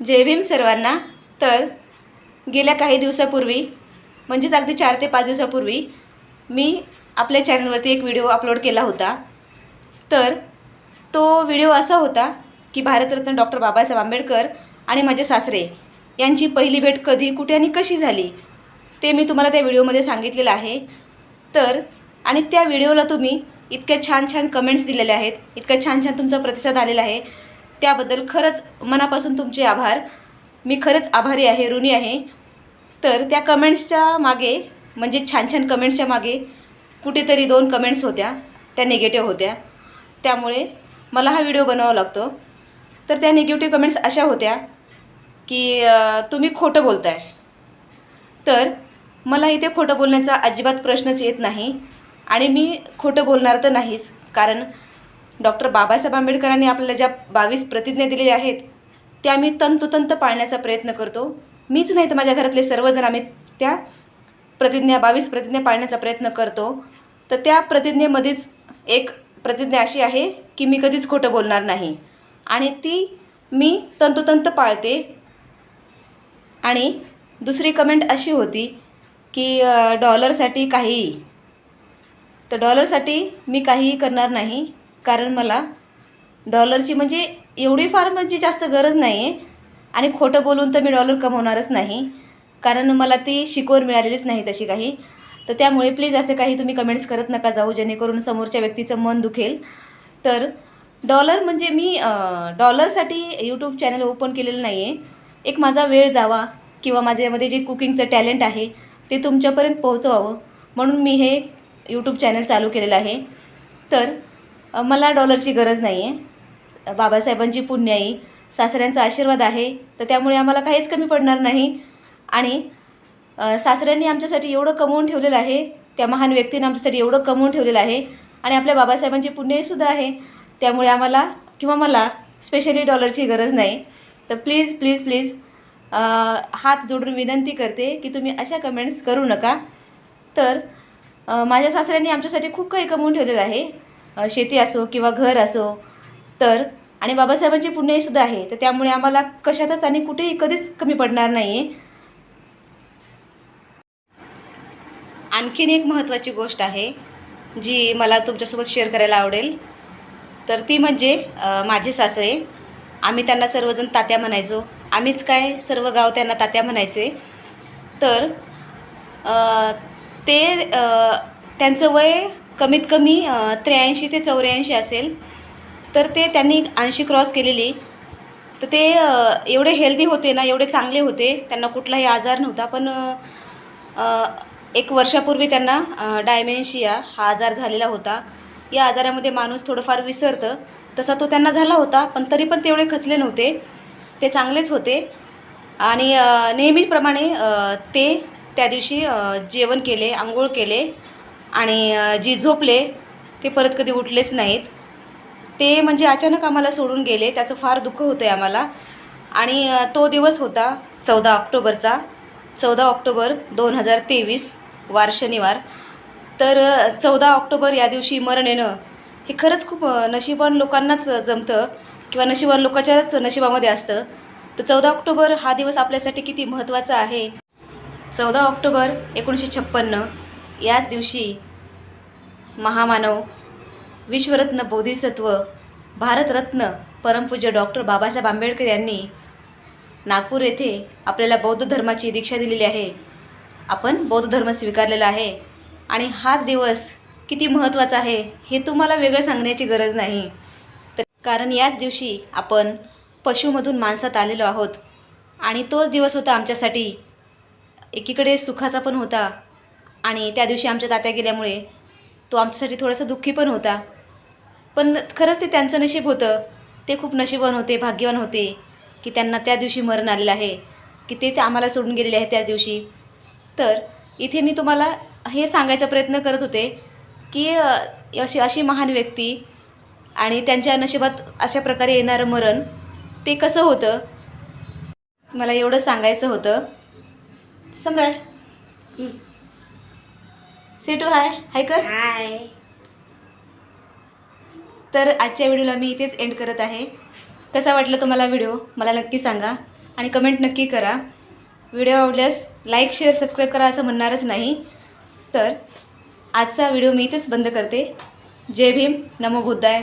जय भीम सर्वांना. तर गेल्या काही दिवसापूर्वी म्हणजेच अगदी चार ते पाच दिवसापूर्वी मी आपल्या चॅनलवरती एक व्हिडिओ अपलोड केला होता. तर तो व्हिडिओ असा होता की भारतरत्न डॉक्टर बाबासाहेब आंबेडकर आणि माझे सासरे यांची पहिली भेट कधी कुठे आणि कशी झाली ते मी तुम्हाला त्या व्हिडिओमध्ये सांगितलेलं आहे. तर आणि त्या व्हिडिओला तुम्ही इतक्या छान छान कमेंट्स दिलेले आहेत इतका छान छान तुमचा प्रतिसाद आलेला आहे. त्याबद्दल खरंच मनापासून तुमचे आभार. मी खरंच आभारी आहे ऋणी आहे. तर त्या कमेंट्सच्या मागे म्हणजे छान छान कमेंट्सच्या मागे कुठेतरी दोन कमेंट्स होत्या. त्या निगेटिव्ह होत्या. त्यामुळे मला हा व्हिडिओ बनवावा लागतो. तर त्या निगेटिव्ह कमेंट्स अशा होत्या की तुम्ही खोटं बोलताय. तर मला इथे खोटं बोलण्याचा अजिबात प्रश्नच येत नाही. आणि मी खोटं बोलणार तर नाहीच. कारण डॉक्टर बाबासाहेब आंबेडकरांनी आपल्याला ज्या बावीस प्रतिज्ञा दिलेल्या आहेत त्या मी तंतोतंत पाळण्याचा प्रयत्न करतो. मीच नाही तर माझ्या घरातले सर्वजण आम्ही त्या प्रतिज्ञा बावीस प्रतिज्ञा पाळण्याचा प्रयत्न करतो. तर त्या प्रतिज्ञेमध्येच एक प्रतिज्ञा अशी आहे की मी कधीच खोटं बोलणार नाही. आणि ती मी तंतोतंत पाळते. आणि दुसरी कमेंट अशी होती की डॉलरसाठी काहीही. तर डॉलरसाठी मी काहीही करणार नाही. कारण मला डॉलरची म्हणजे एवढी फार म्हणजे जास्त गरज नाही आहे आणि खोटं बोलून तर मी डॉलर कमवणारच नाही. कारण मला ती शिकवण मिळालेलीच नाही तशी काही. तर त्यामुळे प्लीज असे काही तुम्ही कमेंट्स करत नका जाऊ जेणेकरून समोरच्या व्यक्तीचं मन दुखेल. तर डॉलर म्हणजे मी डॉलरसाठी यूट्यूब चॅनल ओपन केलेलं नाही आहे एक माझा वेळ जावा किंवा माझ्यामध्ये जे कुकिंगचं टॅलेंट आहे ते तुमच्यापर्यंत पोहोचवावं. म्हणून मी हे यूट्यूब चॅनल चालू केलेलं आहे. तर मला डॉलरची गरज नाही आहे बाबासाहेबांची पुण्याई सासऱ्यांचा आशीर्वाद आहे तर त्यामुळे आम्हाला काहीच कमी पडणार नाही. आणि सासऱ्यांनी आमच्यासाठी एवढं कमवून ठेवलेलं आहे त्या महान व्यक्तीनं आमच्यासाठी एवढं कमवून ठेवलेलं आहे. आणि आपल्या बाबासाहेबांची पुण्याईसुद्धा आहे त्यामुळे आम्हाला किंवा मला स्पेशली डॉलरची गरज नाही. तर प्लीज प्लीज प्लीज हात जोडून विनंती करते की तुम्ही अशा कमेंट्स करू नका. तर माझ्या सासऱ्यांनी आमच्यासाठी खूप काही कमवून ठेवलेलं आहे. शेती असो किंवा घर असो तर आणि बाबासाहेबांचे पुण्यसुद्धा आहे तर त्यामुळे आम्हाला कशातच आणि कुठेही कधीच कमी पडणार नाही आहे आणखीन एक महत्त्वाची गोष्ट आहे जी मला तुमच्यासोबत शेअर करायला आवडेल. तर ती म्हणजे माझे सासरे. आम्ही त्यांना सर्वजण तात्या म्हणायचो. आम्हीच काय सर्व गाव त्यांना तात्या म्हणायचे. तर ते त्यांचं वय कमीत कमी त्र्याऐंशी ते चौऱ्याऐंशी असेल. तर ते त्यांनी ऐंशी क्रॉस केलेली. तर ते एवढे हेल्दी होते ना एवढे चांगले होते. त्यांना कुठलाही आजार नव्हता पण एक वर्षापूर्वी त्यांना डायमेन्शिया हा आजार झालेला होता. या आजारामध्ये माणूस थोडंफार विसरतं. तसा तो त्यांना झाला होता पण तरी पण तेवढे खचले नव्हते. ते चांगलेच होते. आणि नेहमीप्रमाणे ते त्या दिवशी जेवण केले आंघोळ केले. आणि जी झोपले ते परत कधी उठलेच नाहीत. ते म्हणजे अचानक आम्हाला सोडून गेले त्याचं फार दुःख होतं आहे आम्हाला. आणि तो दिवस होता चौदा ऑक्टोबरचा. चौदा ऑक्टोबर दोन हजार तेवीस वार शनिवार. तर चौदा ऑक्टोबर या दिवशी मरण येणं हे खरंच खूप नशिबान लोकांनाच जमतं किंवा नशिबान लोकांच्याच नशिबामध्ये असतं. तर चौदा ऑक्टोबर हा दिवस आपल्यासाठी किती महत्त्वाचा आहे? चौदा ऑक्टोबर एकोणीसशे छप्पन्न याच दिवशी महामानव विश्वरत्न बोधिसत्व भारतरत्न परमपूज्य डॉक्टर बाबासाहेब आंबेडकर यांनी नागपूर येथे आपल्याला बौद्ध धर्माची दीक्षा दिलेली आहे. आपण बौद्ध धर्म स्वीकारलेला आहे. आणि हाच दिवस किती महत्त्वाचा आहे हे तुम्हाला वेगळं सांगण्याची गरज नाही. तर कारण याच दिवशी आपण पशुमधून माणसात आलेलो आहोत. आणि तोच दिवस होता आमच्यासाठी. एकीकडे सुखाचा पण होता. आणि त्या दिवशी आमच्या तात्या गेल्यामुळे तो आमच्यासाठी थोडासा दुःखी पण होता. पण खरंच ते त्यांचं नशीब होतं. ते खूप नशीबवान होते भाग्यवान होते की त्यांना त्या दिवशी मरण आलेलं आहे की ते ते आम्हाला सोडून गेलेले आहे त्याच दिवशी. तर इथे मी तुम्हाला हे सांगायचा प्रयत्न करत होते की अशी अशी महान व्यक्ती आणि त्यांच्या नशिबात अशा प्रकारे येणारं मरण ते कसं होतं? मला एवढं सांगायचं होतं. सम्राट. सेटू हाय हाय कर हाय तर आजच्या व्हिडिओला मी इथेच एंड करत आहे. कसा वाटला तुम्हाला व्हिडिओ? मला नक्की सांगा. आणि कमेंट नक्की करा. व्हिडिओ आवडल्यास लाईक शेअर सबस्क्राईब करा असं म्हणणारच नाही. तर आजचा व्हिडिओ मी इथेच बंद करते. जय भीम. नमो बुद्धाय.